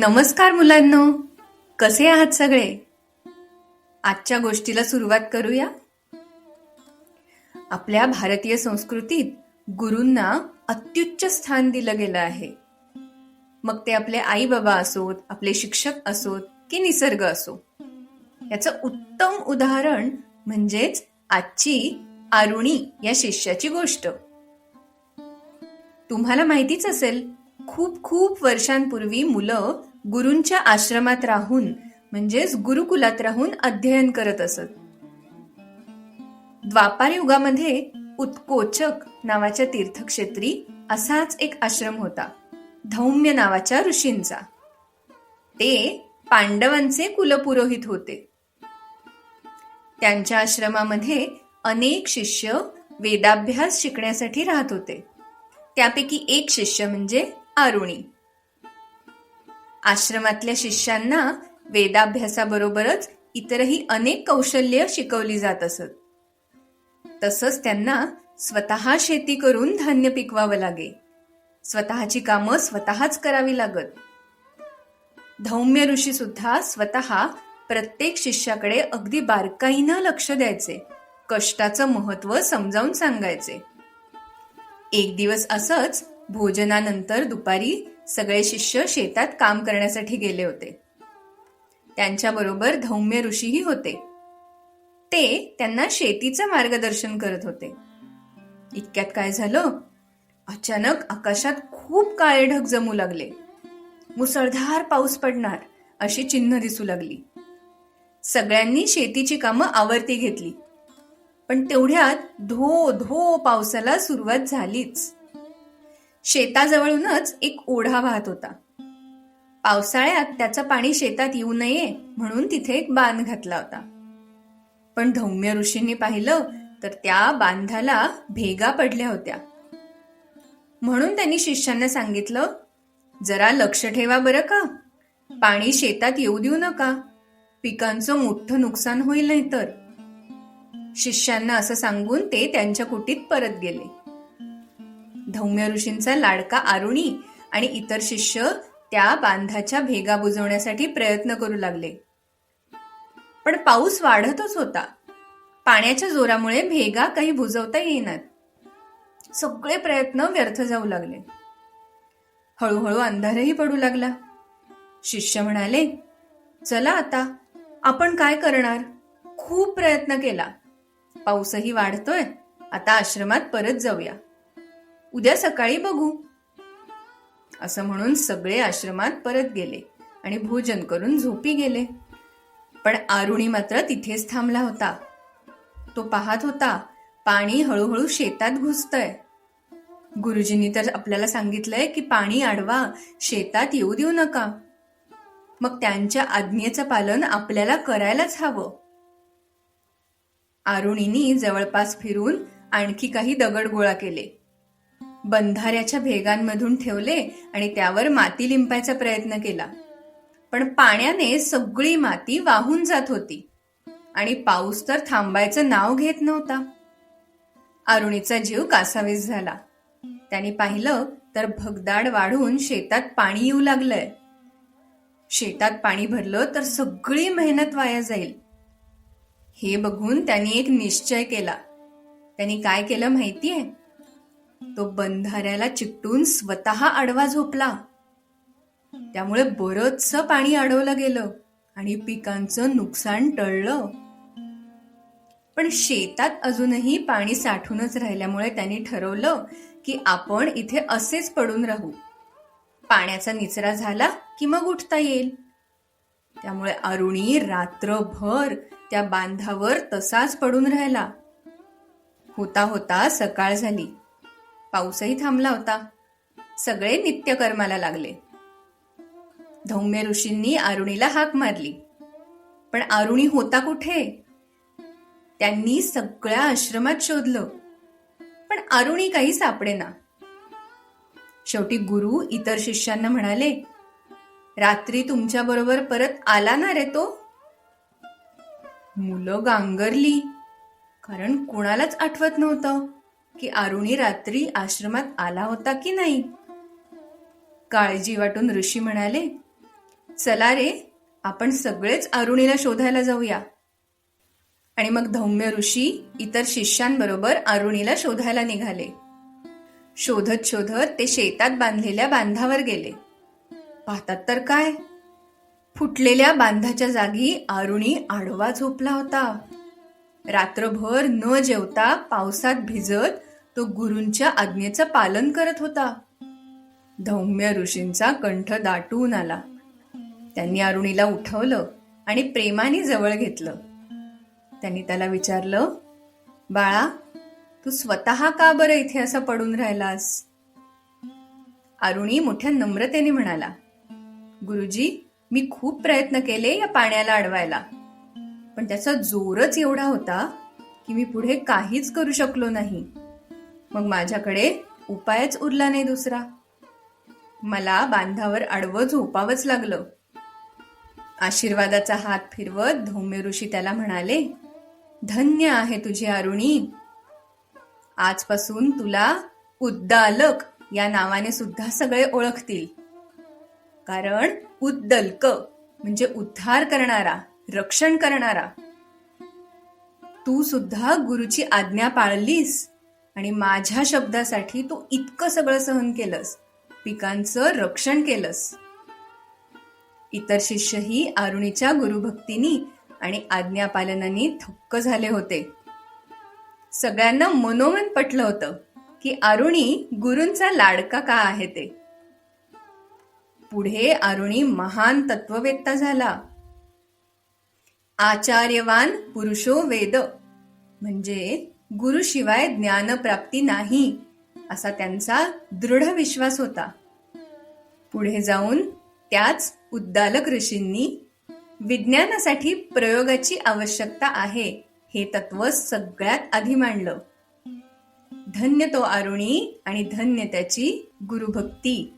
नमस्कार मुलांनो. कसे आहात सगळे? आजच्या गोष्टीला सुरुवात करूया. आपल्या भारतीय संस्कृतीत गुरूंना अत्युच्च स्थान दिलं गेलं आहे. मग ते आपले आई बाबा असोत आपले शिक्षक असोत की निसर्ग असो याचं उत्तम उदाहरण म्हणजेच आजची आरुणी या शिष्याची गोष्ट. तुम्हाला माहितीच असेल खूप खूप वर्षांपूर्वी मुलं गुरूंच्या आश्रमात राहून म्हणजेच गुरुकुलात राहून अध्ययन करत असत. द्वापार युगामध्ये उत्कोचक नावाच्या तीर्थक्षेत्री असाच एक आश्रम होता धौम्य नावाच्या ऋषींचा. ते पांडवांचे कुलपुरोहित होते. त्यांच्या आश्रमामध्ये अनेक शिष्य वेदाभ्यास शिकण्यासाठी राहत होते. त्यापैकी एक शिष्य म्हणजे आरुणी. आश्रमातल्या शिष्यांना वेदाभ्यासाबरोबरच इतरही अनेक कौशल्य शिकवली जात असत. तसंच त्यांना स्वतः शेती करून धान्य पिकवावं लागे. स्वतःची कामं स्वतःच करावी लागत. धौम्य ऋषी सुद्धा स्वतः प्रत्येक शिष्याकडे अगदी बारकाईनं लक्ष द्यायचे कष्टाचं महत्त्व समजावून सांगायचे. एक दिवस असंच भोजनानंतर दुपारी सगळे शिष्य शेतात काम करण्यासाठी गेले होते. त्यांच्याबरोबर धौम्य ऋषीही होते. ते त्यांना शेतीचं मार्गदर्शन करत होते. इतक्यात काय झालं? अचानक आकाशात खूप काळे ढग जमू लागले. मुसळधार पाऊस पडणार अशी चिन्ह दिसू लागली. सगळ्यांनी शेतीची कामं आवर्ती घेतली. पण तेवढ्यात धो धो पावसाला सुरुवात झालीच. शेताजवळूनच एक ओढा वाहत होता. पावसाळ्यात त्याचं पाणी शेतात येऊ नये म्हणून तिथे एक बांध घातला होता. पण धौम्य ऋषींनी पाहिलं तर त्या बांधाला भेगा पडल्या होत्या. म्हणून त्यांनी शिष्यांना सांगितलं जरा लक्ष ठेवा बरं का. पाणी शेतात येऊ देऊ नका. पिकांचं मोठं नुकसान होईल नाही तर शिष्यांना असं सांगून ते त्यांच्या कुटीत परत गेले. धौम्य ऋषींचा लाडका आरुणी आणि इतर शिष्य त्या बांधाच्या भेगा बुजवण्यासाठी प्रयत्न करू लागले. पण पाऊस वाढतच होता. पाण्याच्या जोरामुळे भेगा काही बुजवता येईनात. सगळे प्रयत्न व्यर्थ जाऊ लागले. हळूहळू अंधारही पडू लागला. शिष्य म्हणाले चला आता आपण काय करणार? खूप प्रयत्न केला. पाऊसही वाढतोय. आता आश्रमात परत जाऊया. उद्या सकाळी बघू. असं म्हणून सगळे आश्रमात परत गेले आणि भोजन करून झोपी गेले. पण आरुणी मात्र तिथेच थांबला होता. तो पाहत होता पाणी हळूहळू शेतात घुसतंय. गुरुजींनी तर आपल्याला सांगितलंय की पाणी आडवा शेतात येऊ देऊ नका. मग त्यांच्या आज्ञेचं पालन आपल्याला करायलाच हवं. आरुणीनी जवळपास फिरून आणखी काही दगड गोळा केले. बंधाऱ्याच्या भेगांमधून ठेवले आणि त्यावर माती लिंपायचा प्रयत्न केला. पण पाण्याने सगळी माती वाहून जात होती आणि पाऊस तर थांबायचं नाव घेत नव्हता. अरुणीचा जीव कासावीस झाला. त्याने पाहिलं तर भगदाड वाढून शेतात पाणी येऊ लागलंय. शेतात पाणी भरलं तर सगळी मेहनत वाया जाईल. हे बघून त्यांनी एक निश्चय केला. त्यांनी काय केलं माहितीये? तो बंधाऱ्याला चिकटून स्वतः आडवा झोपला. त्यामुळे बरंचस पाणी अडवलं गेलं आणि पिकांचं नुकसान टळलं. पण शेतात अजूनही पाणी साठूनच राहिल्यामुळे त्यांनी ठरवलं की आपण इथे असेच पडून राहू. पाण्याचा निचरा झाला की मग उठता येईल. त्यामुळे अरुणी रात्रभर त्या बांधावर तसाच पडून राहिला. होता होता सकाळ झाली. पाऊसही थांबला होता. सगळे नित्यकर्माला लागले. धौम्य ऋषींनी आरुणीला हाक मारली. पण आरुणी होता कुठे? त्यांनी सगळ्या आश्रमात शोधलं. पण आरुणी काही सापडेना. शेवटी गुरु इतर शिष्यांना म्हणाले रात्री तुमच्या बरोबर परत आला ना रे तो? मुलं गांगरली कारण कुणालाच आठवत नव्हतं. की आरुणी रात्री आश्रमात आला होता की नाही? काळजी वाटून ऋषी म्हणाले चला रे आपण सगळेच अरुणीला शोधायला जाऊया. आणि मग धौम्य ऋषी इतर शिष्यांबरोबर अरुणीला शोधायला निघाले. शोधत शोधत ते शेतात बांधलेल्या बांधावर गेले. पाहतात तर काय? फुटलेल्या बांधाच्या जागी अरुणी आडवा झोपला होता. रात्रभर न जेवता पावसात भिजत तो गुरूंच्या आज्ञेचं पालन करत होता. धौम्य ऋषींचा कंठ दाटून आला. त्यांनी अरुणीला उठवलं आणि प्रेमाने जवळ घेतलं. त्यांनी त्याला विचारलं बाळा तू स्वतः का बरं इथे असं पडून राहिलास? अरुणी मोठ्या नम्रतेने म्हणाला गुरुजी मी खूप प्रयत्न केले या पाण्याला अडवायला पण त्याचा जोरच एवढा होता की मी पुढे काहीच करू शकलो नाही. मग माझ्याकडे उपायच उरला नाही दुसरा. मला बांधावर आडवं झोपावंच लागलं. आशीर्वादाचा हात फिरवत धौम्य ऋषी त्याला म्हणाले धन्य आहे तुझी अरुणी. आजपासून तुला उद्दालक या नावाने सुद्धा सगळे ओळखतील. कारण उद्दलक म्हणजे उद्धार करणारा रक्षण करणारा. तू सुद्धा गुरुची आज्ञा पाळलीस. आणि माझ्या शब्दासाठी तू इतकं सगळं सहन केलंस. पिकांचं रक्षण केलंस. इतर शिष्यही अरुणीच्या गुरुभक्तीनी आणि आज्ञापालनानी थक्क झाले होते. सगळ्यांना मनोमन पटलं होतं की अरुणी गुरूंचा लाडका का आहे ते. पुढे अरुणी महान तत्ववेत्ता झाला. आचार्यवान पुरुषो वेद. म्हणजे गुरुशिवाय ज्ञानप्राप्ती नाही असा त्यांचा दृढ विश्वास होता. पुढे जाऊन त्याच उद्दालक ऋषींनी विज्ञानासाठी प्रयोगाची आवश्यकता आहे हे तत्व सगळ्यात आधी मांडलं. धन्य तो अरुणी आणि धन्य त्याची गुरुभक्ती.